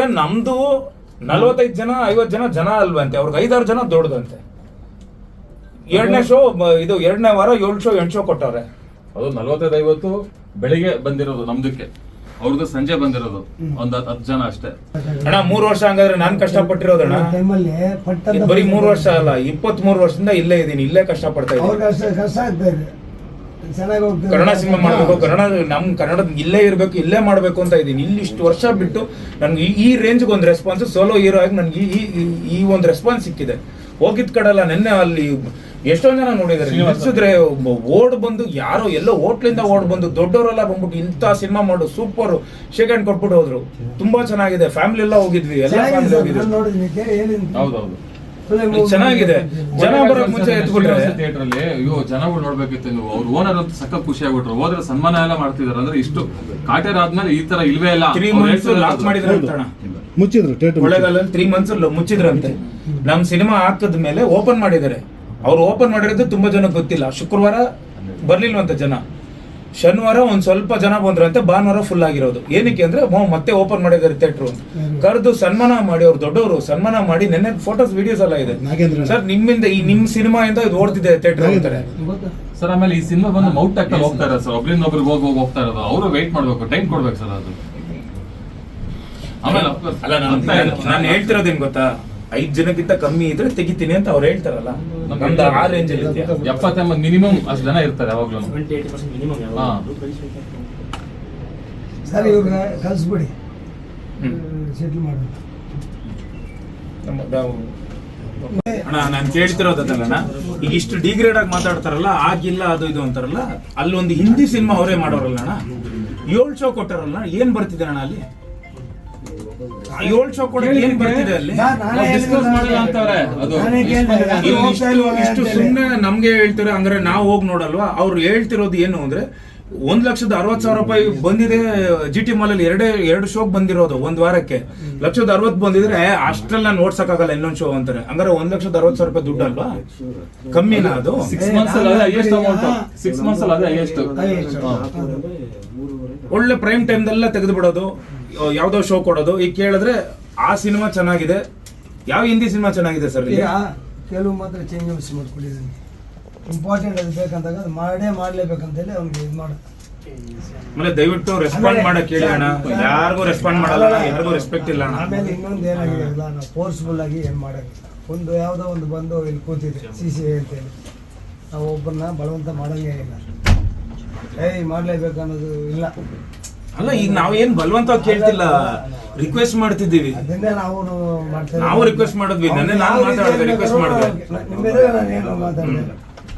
ನಮ್ದು ನಲ್ವತ್ತೈದು ಜನ ಐವತ್ ಜನ ಜನ ಅಲ್ವಂತೆ. ಅವ್ರಿಗೆ ಐದಾರು ಜನ ದೊಡ್ಡದಂತೆ. ಎರಡನೇ ಶೋ ಇದು ಎರಡನೇ ವಾರ ಏಳು ಶೋ ಎಂಟು ಶೋ ಕೊಟ್ಟವ್ರೆ ಅದು ನಲ್ವತ್ತೈದು ಐವತ್ತು ಬೆಳಿಗ್ಗೆ ಬಂದಿರೋದು ನಮ್ದಕ್ಕೆ. ಅವ್ರದ್ದು ಸಂಜೆ ಬಂದಿರೋದು. ಒಂದ್ ಹತ್ ಹತ್ತು ಜನ ಅಷ್ಟೇ. ಅಣ್ಣ ಮೂರು ವರ್ಷ ಹಂಗಾದ್ರೆ ನಾನ್ ಕಷ್ಟಪಟ್ಟಿರೋದಣ್ಣ ಟೈಮಲ್ಲಿ ಪಟ್ಟ ಬರೀ ಮೂರು ವರ್ಷ ಅಲ್ಲ ಇಪ್ಪತ್ತ್ ಮೂರು ವರ್ಷದಿಂದ ಇಲ್ಲೇ ಇದೀನಿ ಇಲ್ಲೇ ಇದ್ದೀನಿ ಕಷ್ಟ ಆಗ್ತಾ ಇದೆ. ಚೆನ್ನಾಗಿ ಹೋಗ್ತದೆ ಕನ್ನಡ ಸಿನಿಮಾ ಮಾಡಬೇಕು ಕನ್ನಡ ನಮ್ಮ ಕನ್ನಡ ಇಲ್ಲೇ ಇರಬೇಕು ಇಲ್ಲೇ ಮಾಡಬೇಕು ಅಂತ ಇದ್ದೀನಿ. ಇಲ್ಲಿ ಇಷ್ಟು ವರ್ಷ ಬಿಟ್ಟು ನನ್ಗೆ ಈ- ರೇಂಜ್ಗೆ ಒಂದು ರೆಸ್ಪಾನ್ಸ್ ಸೋಲೋ ಹೀರೋ ಆಗಿ ನನಗೆ ಈ ಈ- ಒಂದು ರೆಸ್ಪಾನ್ಸ್ ಸಿಕ್ಕಿದೆ. ಹೋಗಿದ್ ಕಡೆಲ್ಲ ನಿನ್ನೆ ಅಲ್ಲಿ ಎಷ್ಟೊಂದ್ ಜನ ನೋಡಿದಾರೆ. ನಿಲ್ಸಿದ್ರೆ ಓಡ್ ಬಂದು ಯಾರೋ ಎಲ್ಲೋ ಹೋಟ್ಲಿಂದ ಓಡ್ ಬಂದು ದೊಡ್ಡವರೆಲ್ಲ ಬಂದ್ಬಿಟ್ಟು ಇಂಥ ಸಿನಿಮಾ ಮಾಡು ಸೂಪರ್ ಶೇಕ್ ಹ್ಯಾಂಡ್ ಕೊಟ್ಬಿಟ್ಟು ಹೋದ್ರು. ತುಂಬಾ ಚೆನ್ನಾಗಿದೆ. ಫ್ಯಾಮಿಲಿ ಎಲ್ಲ ಹೋಗಿದ್ವಿ ಎಲ್ಲ ಫ್ಯಾಮಿಲಿ ಹೋಗಿದ್ವಿ ಚೆನ್ನಾಗಿದೆ. ಜನ ಬರೋಕ್ ಮುಂಚೆ ಥಿಯೇಟರ್ ಅಲ್ಲಿ ಅಯ್ಯೋ ಜನಗಳು ನೋಡ್ಬೇಕಿತ್ತು ನೀವು ಅವ್ರ ಓನರ್ ಅಂತ ಸಕ್ಕ ಖುಷಿ ಆಗ್ಬಿಟ್ರು. ಹೋದ್ರೆ ಸನ್ಮಾನ ಎಲ್ಲ ಮಾಡ್ತಿದಾರೆ. ಅಂದ್ರೆ ಇಷ್ಟು ಕಾಟೇರ್ ಆದ್ಮೇಲೆ ಈ ತರ ಇಲ್ವೇ ಇಲ್ಲ. ತ್ರೀ ಮಂತ್ಸ್ ಲಾಕ್ ಮಾಡಿದ್ರು ಮುಚ್ಚಿದ್ರು ಕೊಳ್ಳೇಗಾಲಲ್ಲಿ ತ್ರೀ ಮಂತ್ಸ್ ಮುಚ್ಚಿದ್ರಂತೆ. ನಮ್ ಸಿನಿಮಾ ಹಾಕದ ಮೇಲೆ ಓಪನ್ ಮಾಡಿದ್ದಾರೆ. ಅವ್ರು ಓಪನ್ ಮಾಡಿರೋದು ತುಂಬಾ ಜನ ಗೊತ್ತಿಲ್ಲ. ಶುಕ್ರವಾರ ಬರ್ಲಿಲ್ವಂತ ಜನ. ಶನಿವಾರ ಒಂದ್ ಸ್ವಲ್ಪ ಜನ ಬಂದ್ರಂತೆ ಭಾನುವಾರ ಫುಲ್ ಆಗಿರೋದು. ಏನಕ್ಕೆ ಅಂದ್ರೆ ಮತ್ತೆ ಓಪನ್ ಮಾಡಿದ್ದಾರೆ ಥಿಯೇಟ್ರು ಕರೆದು ಸನ್ಮಾನ ಮಾಡಿ ಅವ್ರು ದೊಡ್ಡವರು ಸನ್ಮಾನ ಮಾಡಿ ನೆನ್ನೆ ಫೋಟೋಸ್ ವಿಡಿಯೋಸ್ ಎಲ್ಲ ಇದೆ. ನಾಗೇಂದ್ರ. ಸರ್ ನಿಮ್ಮಿಂದ ಈ ನಿಮ್ ಸಿನಿಮಾ ಇಂದ ಇದು ಓಡ್ತಿದೆ ಥಿಯೇಟರ್ ಅಂತಾರೆ ಗೊತ್ತಾ? ಸರ್ ಆಮೇಲೆ ಈ ಸಿನಿಮಾ ಬಂದು ಮೌಟ್ ಆಗ್ತಾ ಹೋಗ್ತಾರೆ ಸರ್. ಒಬ್ರಿಂದ ಒಬ್ರಿಗೆ ಹೋಗಿ ಹೋಗಿ ಹೋಗ್ತಾ ಇರೋದು. ಅವರು ವೇಟ್ ಮಾಡ್ಬೇಕು ಟೈಮ್ ಕೊಡ್ಬೇಕು ಸರ್ ಅದು. ಆಮೇಲೆ? ನಾನು ಹೇಳ್ತಿರೋದೇನ್ ಗೊತ್ತಾ? ಐದ್ ಜನಕ್ಕಿಂತ ಕಮ್ಮಿ ಇದ್ರೆ ತೆಗಿತೀನಿ ಅಂತ ಅವ್ರು ಹೇಳ್ತಾರಲ್ಲ. ನಮ್ದು ಆ ರೇಂಜ್ ಅಲ್ಲಿ ಇದೆಯಾ? ಎಪ್ಪತ್ತೆಂಬತ್ತು ಮಿನಿಮಮ್ ಅಷ್ಟು ಜನ ಇರ್ತಾರೆ ಯಾವಾಗ್ಲೂ. ಸರಿ ಕಳಿಸ್ಬಿಡಿ. ಹ್ಮ್. ಸೆಟ್ಲ್ ಮಾಡೋಣ. ನಮ್ಮ- ನಾವು- ಅಣ್ಣ ನಾನು ಕೇಳ್ತಿರೋದಲ್ಲಣ್ಣ ಈಗ ಇಷ್ಟು ಡಿಗ್ರೇಡ್ ಆಗಿ ಮಾತಾಡ್ತಾರಲ್ಲ ಆಗಿಲ್ಲ ಅದು ಇದು ಅಂತಾರಲ್ಲ ಅಲ್ಲೊಂದು ಹಿಂದಿ ಸಿನಿಮಾ ಅವರೇ ಮಾಡೋರಲ್ಲ ಅಣ್ಣ ಏಳು ಶೋ ಕೊಟ್ಟಾರಲ್ಲ ಏನ್ ಬರ್ತಿದೆ ಅಣ್ಣ ಅಲ್ಲಿ? ಏಳು ಶೋ ಕೊಡೋಕೆ ಏನ್ ಬರ್ತಿದೆ ಅಲ್ಲಿ ಡಿಸ್ಕಸ್ ಮಾಡಿಲ್ಲ ಅಂತವ್ರೆ ಅದು. ನೀವು ಇಷ್ಟು ಸುಮ್ಮನೆ ನಮ್ಗೆ ಹೇಳ್ತಾರೆ ಅಂದ್ರೆ ನಾವು ಹೋಗಿ ನೋಡಲ್ವಾ ಅವ್ರು ಹೇಳ್ತಿರೋದು ಏನು ಅಂದ್ರೆ ಒಂದ್ ಲಕ್ಷದ ಅರವತ್ ಸಾವಿರ ರೂಪಾಯಿ ಬಂದಿದೆ ಜಿ ಟಿ ಮಾಲ್ ಅಲ್ಲಿ ಎರಡೇ ಎರಡು ಶೋಕ್ ಬಂದಿರೋದು ಒಂದ್ ವಾರಕ್ಕೆ ಲಕ್ಷದ ಅರವತ್ ಬಂದಿದ್ರೆ ಅಷ್ಟೆಲ್ಲ ಅಷ್ಟ್ರಲ್ಲಿ ನಾನು ಓಡ್ಸಕ್ಕಾಗಲ್ಲ ಇನ್ನೊಂದ್ ಶೋ ಅಂತಾರೆ ಹಂಗಾರೆ ಒಂದ್ ಲಕ್ಷದ ಅರವತ್ ಸಾವಿರ ರೂಪಾಯಿ ದುಡ್ಡು ಅಲ್ವಾ ಕಮ್ಮಿನಾ ಅದು ಸಿಕ್ಸ್ ಮಂತ್ಸ್ ಅಲ್ಲಿ ಅದೇ ಹೈಯೆಸ್ಟ್ ಅಮೌಂಟ್ ಸಿಕ್ಸ್ ಮಂತ್ಸ್ ಅಲ್ಲಿ ಅದೇ ಹೈಯೆಸ್ಟ್ ಒಳ್ಳೆ ಪ್ರೈಮ್ ಟೈಮ್ದೆಲ್ಲ ತೆಗೆದು ಬಿಡೋದು ಯಾವ್ದೋ ಶೋ ಕೊಡೋದು. ಈಗ ಕೇಳಿದ್ರೆ ಆ ಸಿನಿಮಾ ಚೆನ್ನಾಗಿದೆ. ಯಾವ ಹಿಂದಿ ಸಿನಿಮಾ ಚೆನ್ನಾಗಿದೆ ಸರ್ ಈಗ ಕೆಲವು ಮಾತ್ರ ಚೇಂಜಸ್ ಮಾಡ್ಕೊಂಡಿದ್ದೀನಿ. ಇಂಪಾರ್ಟೆಂಟ್ ಅದು ಬೇಕಂದಾಗ ಅದು ಮಾಡೇ ಮಾಡ್ಲೇಬೇಕಂತೇಳಿ ಅವ್ನಿಗೆ ಇದು ಮಾಡ. ಆಮೇಲೆ ದಯವಿಟ್ಟು ರೆಸ್ಪಾಂಡ್ ಮಾಡಕ್ ಹೇಳಿ ಅಣ್ಣ. ಯಾರಿಗೂ ರೆಸ್ಪಾಂಡ್ ಮಾಡಲ್ಲ ಯಾರಿಗೂ ರೆಸ್ಪೆಕ್ಟ್ ಇಲ್ಲ ಅಣ್ಣ. ಆಮೇಲೆ ಇನ್ನೊಂದು ಏನಾಗಿದೆ ನಾವು ಫೋರ್ಸ್ಫುಲ್ ಆಗಿ ಏನು ಮಾಡೋದು? ಒಂದು ಯಾವುದೋ ಒಂದು ಬಂದು ಇಲ್ಲಿ ಕೂತಿದೆ ಸಿ ಸಿ ಅಂತೇಳಿ ನಾವು ಒಬ್ಬರನ್ನ ಬಲವಂತ ಮಾಡೋಂಗೇ ಇಲ್ಲ. ಏಯ್ ಮಾಡಲೇಬೇಕು ಅನ್ನೋದು ಇಲ್ಲ. ಅಲ್ಲ ಈಗ ನಾವೇನ್ ಬಲವಂತ ಕೇಳ್ತಿಲ್ಲ. ರಿಕ್ವೆಸ್ಟ್ ಮಾಡ್ತಿದ್ದೀವಿ. ಅದನ್ನೇ ನಾವು ರಿಕ್ವೆಸ್ಟ್ ನಾವು ಮಾಡಿದ್ವಿ. ನೆನ್ನೆ ನಾನು ಮಾತಾಡ್ದೆ, ರಿಕ್ವೆಸ್ಟ್ ಮಾಡ್ದೆ. ಏನು ಮಾತಾಡಿದೆ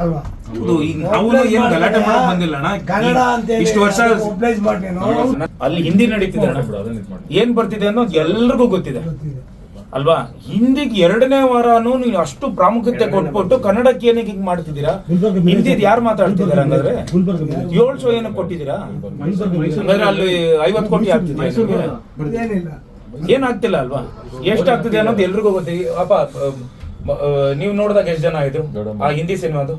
ಅಲ್ವಾ? ಹೌದು ಈಗ ನಾವು ಏನ್ ಗಲಾಟೆ ಮಾಡಕ್ ಬಂದಿಲ್ಲ ಅಣ್ಣ. ಕನ್ನಡ ಅಂತ ಇಷ್ಟು ವರ್ಷ ಅಲ್ಲಿ ಹಿಂದಿ ನಡೀತಿದೆ ಏನ್ ಬರ್ತಿದೆ ಅನ್ನೋದು ಎಲ್ರಿಗೂ ಗೊತ್ತಿದೆ. ಗೊತ್ತಿದೆ. ಅಲ್ವಾ? ಹಿಂದಿಗೆ ಎರಡನೇ ವಾರನೂ ನೀವು ಅಷ್ಟು ಪ್ರಾಮುಖ್ಯತೆ ಕೊಟ್ಬಿಟ್ಟು ಕನ್ನಡಕ್ಕೆ ಏನಕ್ಕೆ ಹಿಂಗ್ ಮಾಡ್ತಿದ್ದೀರಾ? ಹಿಂದಿದ್ ಯಾರು ಮಾತಾಡ್ತಿದ್ದೀರಾ ಹಂಗಾದ್ರೆ? ಏಳು ಶೋ ಏನಕ್ಕೆ ಕೊಟ್ಟಿದ್ದೀರಾ? ಅಂದ್ರೆ ಅಲ್ಲಿ ಐವತ್ತು ಕೋಟಿ ಆಗ್ತಿದೆ ಏನಿಲ್ಲ. ಏನಾಗ್ತಿಲ್ಲ ಅಲ್ವಾ? ಎಷ್ಟಾಗ್ತಿದೆ ಅನ್ನೋದು ಎಲ್ರಿಗೂ ಗೊತ್ತಿದೆ ಅಪ್ಪ ನೀವು ನೋಡಿದಾಗ ಎಷ್ಟು ಜನ ಆಯ್ತು ಆ ಹಿಂದಿ ಸಿನಿಮಾದು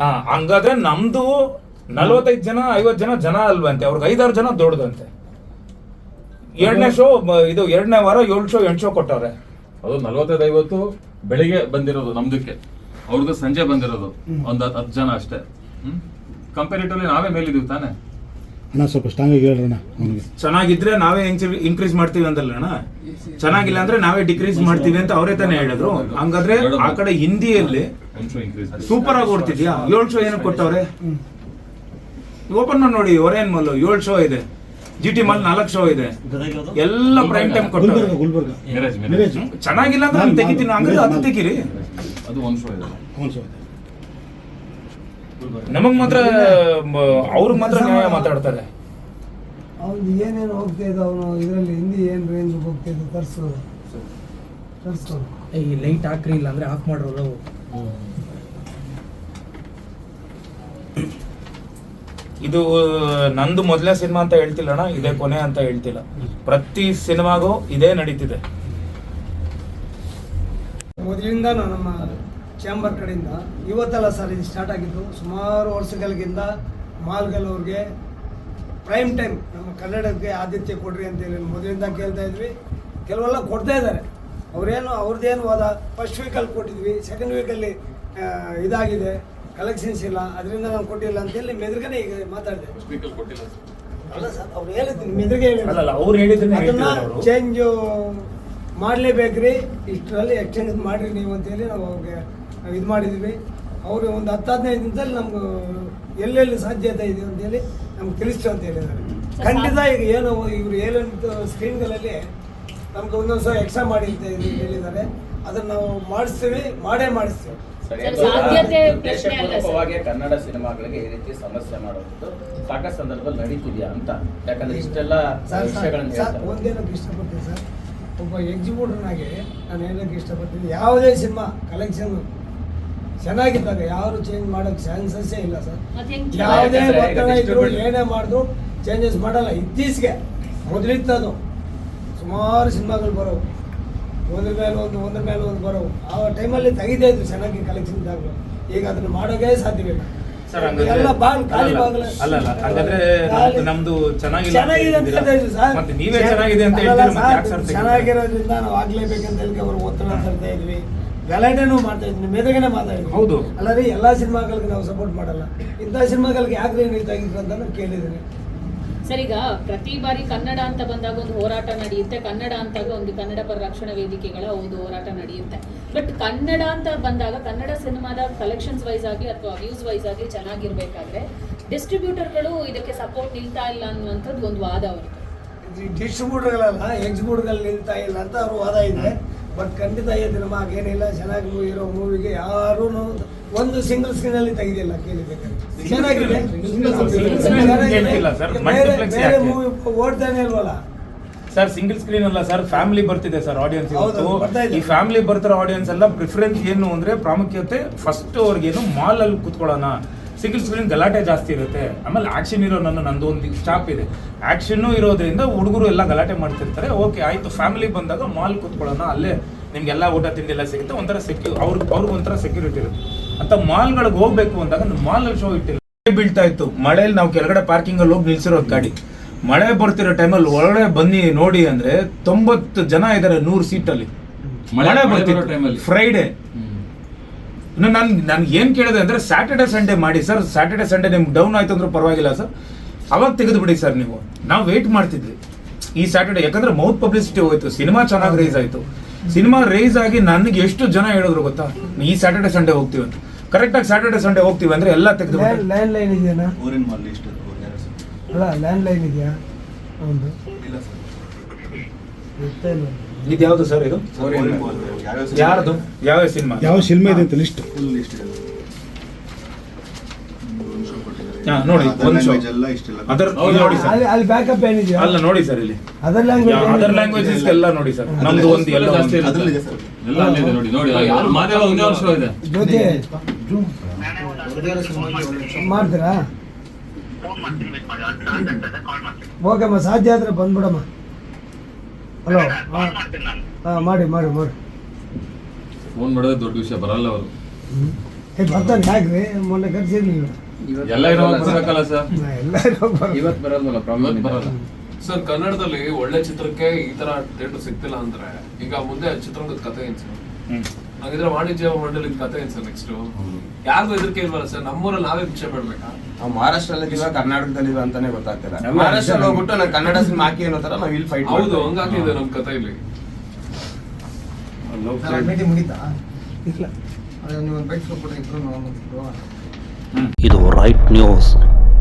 ಹಾ ಹಂಗಾದ್ರೆ ನಮ್ದು ನಲ್ವತ್ತೈದು ಜನ ಐವತ್ ಜನ ಜನ ಅಲ್ವಂತೆ. ಅವ್ರಿಗೆ ಐದಾರು ಜನ ದೊಡ್ಡದಂತೆ. ಎರಡನೇ ಶೋ ಇದು ಎರಡನೇ ವಾರ ಏಳು ಶೋ ಎಂಟು ಶೋ ಕೊಟ್ಟವ್ರೆ. ಅದು ನಲವತ್ತೈದು ಐವತ್ತು ಬೆಳಿಗ್ಗೆ ಬಂದಿರೋದು ನಮ್ದಕ್ಕೆ. ಅವ್ರದ್ದು ಸಂಜೆ ಬಂದಿರೋದು. ಒಂದ್ ಹತ್ ಹತ್ತು ಜನ ಅಷ್ಟೇ. ಹ್ಮ್? ಕಂಪೇರಿಟಿವ್ಲಿ ನಾವೇ ಮೇಲಿದೀವಿ ತಾನೆ? ಅಣ್ಣ ಸ್ವಲ್ಪ ಸ್ಟ್ರಾಂಗ್ ಆಗಿ ಅವನಿಗೆ. ಚೆನ್ನಾಗಿದ್ರೆ ನಾವೇ ಇನ್ಕ್ರೀಸ್ ಮಾಡ್ತೀವಿ ಅಂತಲ್ಲ ಅಣ್ಣ. ಚೆನ್ನಾಗಿಲ್ಲ ಅಂದ್ರೆ ನಾವೇ ಡಿಕ್ರೀಸ್ ಮಾಡ್ತೀವಿ ಅಂತ ಅವರೇ ತಾನೇ ಹೇಳಿದ್ರು. ಹಂಗಾದ್ರೆ ಆ ಕಡೆ ಹಿಂದಿಯಲ್ಲಿ ಒಂಚೂರು. ಸೂಪರ್ ಆಗಿ ಓಡ್ತಿದ್ಯಾ? ಏಳು ಶೋ ಏನಕ್ಕೆ ಕೊಟ್ಟವ್ರೆ? ಓಪನ್ ಮಾಡಿ ನೋಡಿ ಒರೇನ್ ಮಲ್ಲು ಏಳು ಶೋ ಇದೆ. ಜಿ ಟಿ ಮಾಲ್ ನಾಲ್ಕು ಶೋ ಇದೆ. ಎಲ್ಲ ಪ್ರೈಮ್ ಟೈಮ್ ಕೊಟ್ಟು. ಗುಲ್ಬರ್ಗ ಚೆನ್ನಾಗಿಲ್ಲ ಅಂದ್ರೆ ನಾನು ತೆಗಿತೀನಿ. ಅಂದ್ರೆ ಅದು ತೆಗೀರಿ. ಅದು ಒಂದು ಶೋ ಇದೆ. ಒಂದು ಶೋ ಇದೆ. ನಮಗ್ ಮಾತ್ರ ಅವ್ರಿಗೆ ಮಾತ್ರ ನ್ಯಾಯ ಮಾತಾಡ್ತಾರೆ. ಅವ್ನು ಏನೇನು ಹೋಗ್ತಾ ಇದ್ದ ಅವನು ಇದರಲ್ಲಿ ಹಿಂದಿ ಏನ್ ರೇಂಜ್ ಹೋಗ್ತಾ ಇದ್ದ ತರ್ಸು. ತರ್ಸು. ಈ ಲೈಟ್ ಹಾಕ್ರಿ ಇಲ್ಲ ಅಂದ್ರೆ ಆಫ್ ಮಾಡ್ರಲ್ಲ ಇದು, ನಂದು ಮೊದಲನೇ ಸಿನಿಮಾ ಅಂತ ಹೇಳ್ತಿಲ್ಲ ಅಣ್ಣ, ಇದೇ ಕೊನೆ ಅಂತ ಹೇಳ್ತಿಲ್ಲ. ಪ್ರತಿ ಸಿನಿಮಾಗೂ ಇದೇ ನಡೀತಿದೆ. ಮೊದಲಿಂದ ನಮ್ಮ ಚಾಂಬರ್ ಕಡೆಯಿಂದ, ಇವತ್ತಲ್ಲ ಸರ್ ಇದು ಸ್ಟಾರ್ಟ್ ಆಗಿದ್ದು, ಸುಮಾರು ವರ್ಷಗಳಿಗಿಂತ ಮಾಲ್ಗಲ್ಲವ್ರಿಗೆ ಪ್ರೈಮ್ ಟೈಮ್ ನಮ್ಮ ಕನ್ನಡಕ್ಕೆ ಆದ್ಯತೆ ಕೊಡ್ರಿ ಅಂತೇಳಿ ಮೊದಲಿಂದ ಕೇಳ್ತಾ ಇದ್ವಿ. ಕೆಲವೆಲ್ಲ ಕೊಡ್ತಾ ಇದ್ದಾರೆ. ಅವರೇನು ಅವ್ರದ್ದೇನು ಹೋದ ಫಸ್ಟ್ ವೀಕಲ್ಲಿ ಕೊಟ್ಟಿದ್ವಿ ಸೆಕೆಂಡ್ ವೀಕಲ್ಲಿ ಇದಾಗಿದೆ. ಕಲೆಕ್ಷನ್ಸ್ ಇಲ್ಲ ಅದರಿಂದ ನಾನು ಕೊಟ್ಟಿಲ್ಲ ಅಂತೇಳಿ ಮೆದುರುಗನೆ ಈಗ ಮಾತಾಡಿದೆ. ಸ್ಪೀಕರ್ ಕೊಟ್ಟಿಲ್ಲ ಅಲ್ಲ ಸರ್ ಅವ್ರು ಹೇಳಿದ್ದೀನಿ ಮೆದುರಿಗೆ ಹೇಳಿದ್ರು. ಅವ್ರು ಹೇಳಿದ್ರು ಅದನ್ನ. ಚೇಂಜ್ ಮಾಡಲೇಬೇಕ್ರಿ ಇಷ್ಟರಲ್ಲಿ ಎಕ್ಸ್ಚೇಂಜ್ ಮಾಡಿರಿ ನೀವು ಅಂತೇಳಿ ನಾವು ಅವ್ರಿಗೆ ಇದು ಮಾಡಿದ್ವಿ. ಅವರು ಒಂದು ಹತ್ತು ಹದಿನೈದು ದಿನದಲ್ಲಿ ನಮ್ಗೆ ಎಲ್ಲೆಲ್ಲಿ ಸಾಧ್ಯತೆ ಇದೆ ಅಂತೇಳಿ ನಮ್ಗೆ ತಿಳಿಸ್ತು ಅಂತ ಹೇಳಿದ್ದಾರೆ. ಖಂಡಿತ ಈಗ ಏನು ಇವರು ಏಳೆಂಟು ಸ್ಕ್ರೀನ್ಗಳಲ್ಲಿ ನಮ್ಗೆ ಒಂದೊಂದು ಸಲ ಎಕ್ಸ್ಟ್ರಾ ಮಾಡಿ ಅಂತ ಹೇಳಿದ್ದಾರೆ. ಅದನ್ನು ನಾವು ಮಾಡಿಸ್ತೀವಿ ಮಾಡೇ ಮಾಡಿಸ್ತೀವಿ. ಉದ್ದೇಶಪೂರ್ವಕವಾಗಿ ಕನ್ನಡ ಸಿನಿಮಾಗಳಿಗೆ ಈ ರೀತಿ ಸಮಸ್ಯೆ ಮಾಡೋದು ಸಾಕಷ್ಟು ಸಂದರ್ಭದಲ್ಲಿ ನಡೀತಿದೆಯಾ ಅಂತ. ಯಾಕಂದ್ರೆ ಇಷ್ಟೆಲ್ಲ ವಿಷಯಗಳನ್ನು ಒಂದೇನಕ್ಕೆ ಇಷ್ಟಪಡ್ತೀನಿ ಸರ್ ಒಬ್ಬ ಎಕ್ಸಿಕ್ಯೂಟರ್ನಾಗಿ ನಾನು ಏನಕ್ಕೆ ಇಷ್ಟಪಡ್ತೀನಿ ಯಾವುದೇ ಸಿನಿಮಾ ಕಲೆಕ್ಷನ್ ಚೆನ್ನಾಗಿದ್ದಾಗ ಯಾರು ಚೇಂಜ್ ಮಾಡೋಕ್ಕೆ ಚಾನ್ಸಸ್ಸೇ ಇಲ್ಲ ಸರ್. ಯಾವುದೇ ಒತ್ತಡ ಇದ್ರು ಏನೇ ಮಾಡಿದ್ರು ಚೇಂಜಸ್ ಮಾಡಲ್ಲ. ಇತ್ತೀಚೆಗೆ ಮೊದಲಿತ್ತದು ಸುಮಾರು ಸಿನಿಮಾಗಳು ಬರೋವು. ಒಂದ್ರ ಮೇಲೆ ಒಂದು ಒಂದ್ರ ಮೇಲೆ ಒಂದು ಬರೋವು. ಆ ಟೈಮಲ್ಲಿ ತೆಗಿತಾ ಇದ್ರು ಚೆನ್ನಾಗಿ ಕಲೆಕ್ಷನ್ ಇದ್ದಾಗಲೂ. ಈಗ ಅದನ್ನ ಮಾಡೋಕೆ ಸಾಧ್ಯವಿಲ್ಲ. ಸರ್ ಹಂಗಂದ್ರೆ ಹಂಗಂದ್ರೆ ನಮ್ದು- ನಮ್ದು ಚೆನ್ನಾಗಿಲ್ಲ ಅಂತ ಚೆನ್ನಾಗಿದೆ ಅಂತ ಹೇಳ್ತಿದ್ದೀರಾ? ಹೇಳ್ತಾ ಇದ್ರು ಸರ್. ಮತ್ತೆ ನೀವೇ ಚೆನ್ನಾಗಿದೆ ಅಂತ ಹೇಳ್ತೀರಿ? ಮತ್ತೆ ಯಾಕೆ ಸರ್ ತೆಗಿತೀರಾ? ಚೆನ್ನಾಗಿರೋದ್ರಿಂದ ನಾವು ಆಗ್ಲೇಬೇಕಂತ ಹೇಳಿ ಅವರು ಒತ್ತಡ ತರ್ತಾ ಇದ್ವಿ. ಗಲಾಟೆನೂ ಮಾಡ್ತಾ ಇದ್ವಿ. ಮೆದಗನೆ ಮಾತಾಡಿದ್ವಿ. ಹೌದು. ಅಲ್ಲ ರೀ ಎಲ್ಲಾ ಸಿನಿಮಾಗಳಿಗೆ ನಾವು ಸಪೋರ್ಟ್ ಮಾಡಲ್ಲ. ಇಂಥ ಸಿನಿಮಾಗಳಿಗೆ ಯಾಕೆ ನೀವು ಇದಾಗಿದ್ರು ಅಂತ ನಾನು ಕೇಳಿದ್ದೀನಿ. ಸರ್ ಈಗ ಪ್ರತಿ ಬಾರಿ ಕನ್ನಡ ಅಂತ ಬಂದಾಗ ಒಂದು ಹೋರಾಟ ನಡೆಯುತ್ತೆ. ಕನ್ನಡ ಅಂತಾಗ ಒಂದು ಕನ್ನಡ ಪರ ರಕ್ಷಣಾ ವೇದಿಕೆಗಳ ಒಂದು ಹೋರಾಟ ನಡೆಯುತ್ತೆ. ಬಟ್ ಕನ್ನಡ ಅಂತ ಬಂದಾಗ ಕನ್ನಡ ಸಿನಿಮಾದ ಕಲೆಕ್ಷನ್ಸ್ ವೈಸ್ ಆಗಲಿ ಅಥವಾ ವ್ಯೂಸ್ ವೈಸ್ ಆಗಲಿ ಚೆನ್ನಾಗಿರ್ಬೇಕಾದ್ರೆ ಡಿಸ್ಟ್ರಿಬ್ಯೂಟರ್ಗಳು ಇದಕ್ಕೆ ಸಪೋರ್ಟ್ ನಿಲ್ತಾ ಇಲ್ಲ ಅನ್ನುವಂಥದ್ದು ಒಂದು ವಾದ ಅವರು ಡಿಸ್ಟ್ರಿಬ್ಯೂಟರ್ಗಳಲ್ಲ ಎಕ್ಸಿಬ್ಯೂಟರ್ಗಳು ನಿಲ್ತಾ ಇಲ್ಲ ಅಂತ ಅವ್ರ ವಾದ ಇದೆ. ಬಟ್ ಖಂಡಿತ ಈ ಚೆನ್ನಾಗಿ ಇರೋ ಮೂವಿಗೆ ಯಾರೂ ಒಂದು ಸಿಂಗಲ್ ಸ್ಕ್ರೀನ್ ಅಲ್ಲಿ ತೆಗೆದಿಲ್ಲ ಓಡ್ತಾನೆ ಇಲ್ವಲ್ಲ? ಸರ್ ಸಿಂಗಲ್ ಸ್ಕ್ರೀನ್ ಅಲ್ಲ ಸರ್ ಫ್ಯಾಮಿಲಿ ಬರ್ತಿದೆ ಸರ್ ಆಡಿಯನ್ಸ್ ಇವತ್ತು. ಈ ಫ್ಯಾಮಿಲಿ ಬರ್ತಿರೋ ಆಡಿಯನ್ಸ್ ಎಲ್ಲ ಪ್ರಿಫರೆನ್ಸ್ ಏನು ಅಂದ್ರೆ ಪ್ರಾಮುಖ್ಯತೆ ಫಸ್ಟ್ ಅವ್ರಿಗೇನು ಮಾಲ್ ಅಲ್ಲಿ ಕುತ್ಕೊಳ್ಳೋಣ. ಸಿಂಗಲ್ ಸ್ಕ್ರೀನ್ ಗಲಾಟೆ ಜಾಸ್ತಿ ಇರುತ್ತೆ. ಆಮೇಲೆ ಆಕ್ಷನ್ ಇರೋ ನನ್ನ ನಂದು ಒಂದು ಸ್ಟಾಪ್ ಇದೆ. ಆಕ್ಷನ್ ಇರೋದ್ರಿಂದ ಹುಡುಗರು ಎಲ್ಲ ಗಲಾಟೆ ಮಾಡ್ತಿರ್ತಾರೆ. ಓಕೆ ಆಯ್ತು ಫ್ಯಾಮಿಲಿ ಬಂದಾಗ ಮಾಲ್ ಕುತ್ಕೊಳ್ಳೋಣ ಅಲ್ಲೇ ನಿಮ್ಗೆಲ್ಲ ಊಟ ತಿಂಡಿ ಎಲ್ಲ ಸಿಗುತ್ತೆ ಒಂಥರ ಸೆಕ್ಯೂ ಅವ್ರ ಅವ್ರಿಗೆ ಒಂಥರ ಸೆಕ್ಯೂರಿಟಿ ಇರುತ್ತೆ. ಅಂತ ಮಾಲ್ಗಳಿಗೆ ಹೋಗ್ಬೇಕು ಅಂದಾಗ ಮಾಲ್ ಅಲ್ಲಿ ಶೋ ಇಟ್ಟಿಲ್ಲ. ಮಳೆ ಬೀಳ್ತಾ ಇತ್ತು. ಮಳೆಯಲ್ಲಿ ನಾವು ಕೆಳಗಡೆ ಪಾರ್ಕಿಂಗ್ ಅಲ್ಲಿ ಹೋಗಿ ನಿಲ್ಸಿರೋದು ಗಾಡಿ. ಮಳೆ ಬರ್ತಿರೋ ಟೈಮಲ್ಲಿ ಒಳಗಡೆ ಬನ್ನಿ ನೋಡಿ ಅಂದ್ರೆ ತೊಂಬತ್ತು ಜನ ಇದಾರೆ ನೂರು ಸೀಟಲ್ಲಿ ಮಳೆ- ಮಳೆ ಬರ್ತಿರೋ ಟೈಮಲ್ಲಿ ಅಲ್ಲಿ. ಫ್ರೈಡೆ ನಾನು ನನ್ಗೆ ಏನ್ ಕೇಳಿದೆ ಅಂದ್ರೆ ಸ್ಯಾಟರ್ಡೆ ಸಂಡೇ ಮಾಡಿ. ಸರ್ ಸ್ಯಾಟರ್ಡೆ ಸಂಡೇ ನಿಮ್ಗೆ ಡೌನ್ ಆಯ್ತು ಅಂದ್ರೆ ಪರವಾಗಿಲ್ಲ ಸರ್ ಅವಾಗ ತೆಗೆದು ಬಿಡಿ ಸರ್ ನೀವು. ನಾವು ವೇಟ್ ಮಾಡ್ತಿದ್ವಿ. ಈ ಸ್ಯಾಟರ್ಡೆ ಯಾಕಂದ್ರೆ ಮೌತ್ ಪಬ್ಲಿಸಿಟಿ ಹೋಯ್ತು. ಸಿನಿಮಾ ಚೆನ್ನಾಗಿ ರೈಸ್ ಆಯ್ತು. ಸಿನಿಮಾ ರೇಸ್ ಆಗಿ ನನಗೆ ಎಷ್ಟು ಜನ ಹೇಳಿದ್ರು ಗೊತ್ತಾ? ಈ ಸ್ಯಾಟರ್ಡೆ ಸಂಡೇ ಹೋಗ್ತೀವಿ ಅಂತ. ಕರೆಕ್ಟಾಗಿ ಸ್ಯಾಟರ್ಡೆ ಸಂಡೇ ಹೋಗ್ತೀವಿ ಅಂದ್ರೆ ಎಲ್ಲ ತೆಗೆದು ಲ್ಯಾಂಡ್ ಲೈನ್ ಇದೆಯಾ ಊರಿನ ಮಾಲ್ ಇಷ್ಟು ಅಲ್ಲ ಲ್ಯಾಂಡ್ ಲೈನ್ ಇದೆಯಾ? ಹೌದು ಇಲ್ಲ ಸರ್. ಗೊತ್ತೇ ಇದು ಯಾವುದು ಸರ್ ಇದು? ಯಾರ್ದು? ಯಾವ ಸಿನಿಮಾ? ಯಾವ ಸಿನಿಮಾ ಇದೆ ಅಂತ ಲಿಸ್ಟ್ ಫುಲ್ ಲಿಸ್ಟ್ ಇದೆ ಒಂದು show ಕೊಟ್ಟಿದ್ದಾರೆ. ಹಾ, ನೋಡಿ, ಒಂದು show. language ಎಲ್ಲ ಇಷ್ಟೆಲ್ಲ. ಅದರ್ ಹೌದು, ನೋಡಿ ಸರ್. ಅಲ್ಲಿ ಅಲ್ಲಿ ಬ್ಯಾಕಪ್ ಏನಿದೆಯಾ? ಅಲ್ಲ ನೋಡಿ ಸರ್ ಇಲ್ಲಿ. ಅದರ್ ಅದರ್ ಲ್ಯಾಂಗ್ವೇಜ್ ಲ್ಯಾಂಗ್ವೇಜಸ್ ಎಲ್ಲ ನೋಡಿ ಸರ್. ನಮ್ದು ಒಂದು ಎಲ್ಲ ಜಾಸ್ತಿ ಒಂದು- ಅದ್ರಲ್ಲಿದೆ ಸರ್. ಎಲ್ಲ ಅಲ್ಲಿದೆ ನೋಡಿ ನೋಡಿ. ಯಾರು ಮಾದೇವ ಒಂದೇ ವರ್ಷ ಇದೆ. ಜ್ಯೋತಿ ಮಾಡ್ತೀರಾ? ಓಕೆಮ್ಮ ಸಾಧ್ಯ ಆದ್ರೆ ಬಂದ್ಬಿಡಮ್ಮ. ಹಲೋ ಹಾಂ. ಮಾಡಿ ಮಾಡಿ ಮಾಡಿ. ಫೋನ್ ಮಾಡಿದ್ರೆ ದೊಡ್ಡ ವಿಷಯ ಬರಲ್ಲ ಅವರು. ಏ ಬರ್ತಾನೆ ಯಾಕ್ರಿ? ಮೊನ್ನೆ ಕರ್ಸಿರ್ಲಿಲ್ಲ ಎಲ್ಲ ಬರ್ಬೇಕಲ್ಲ ಸರ್. ಇವತ್ತು ಬರಲ್ಲ. ಕನ್ನಡದಲ್ಲಿ ಒಳ್ಳೆ ಚಿತ್ರಕ್ಕೆ ಈ ತರ ಥಿಯೇಟರ್ ಸಿಗ್ತಿಲ್ಲ ಅಂದ್ರೆ ಈಗ ಮುಂದೆ ಚಿತ್ರರಂಗದ ಕಥೆ ಏನ್ ಸರ್. ಹಾಗಿದ್ರೆ ವಾಣಿಜ್ಯ ಮಂಡಳಿ ಕಥೆ ಏನ್ ಸರ್ ನೆಕ್ಸ್ಟ್ ಯಾರಿಗೂ ಹೆದರಿಕೆ ಇಲ್ವಲ್ಲ ಸರ್? ನಮ್ಮೂರಲ್ಲಿ ನಾವೇ ಭಿಕ್ಷೆ ಬಿಡ್ಬೇಕಾ ನಾವು ಕರ್ನಾಟಕದಲ್ಲಿ ಕರ್ನಾಟಕದಲ್ಲಿವ ಅಂತಾನೆ ಗೊತ್ತಾಗ್ತಿಲ್ಲ. ಮಹಾರಾಷ್ಟ್ರ ಹೋಗ್ಬಿಟ್ಟು ನಾನು ಕನ್ನಡ ಸಿನಿಮಾ ಹಾಕಿ ಅನ್ನೋ ತರ ನಾವು ಇಲ್ಲಿ ಫೈಟ್ ಹೌದು ಹಂಗಾಗಿದೆ ನಮ್ ಕಥೆ ಇಲ್ಲಿ. ಇಲ್ಲ. ಇದು ರೈಟ್ ನ್ಯೂಸ್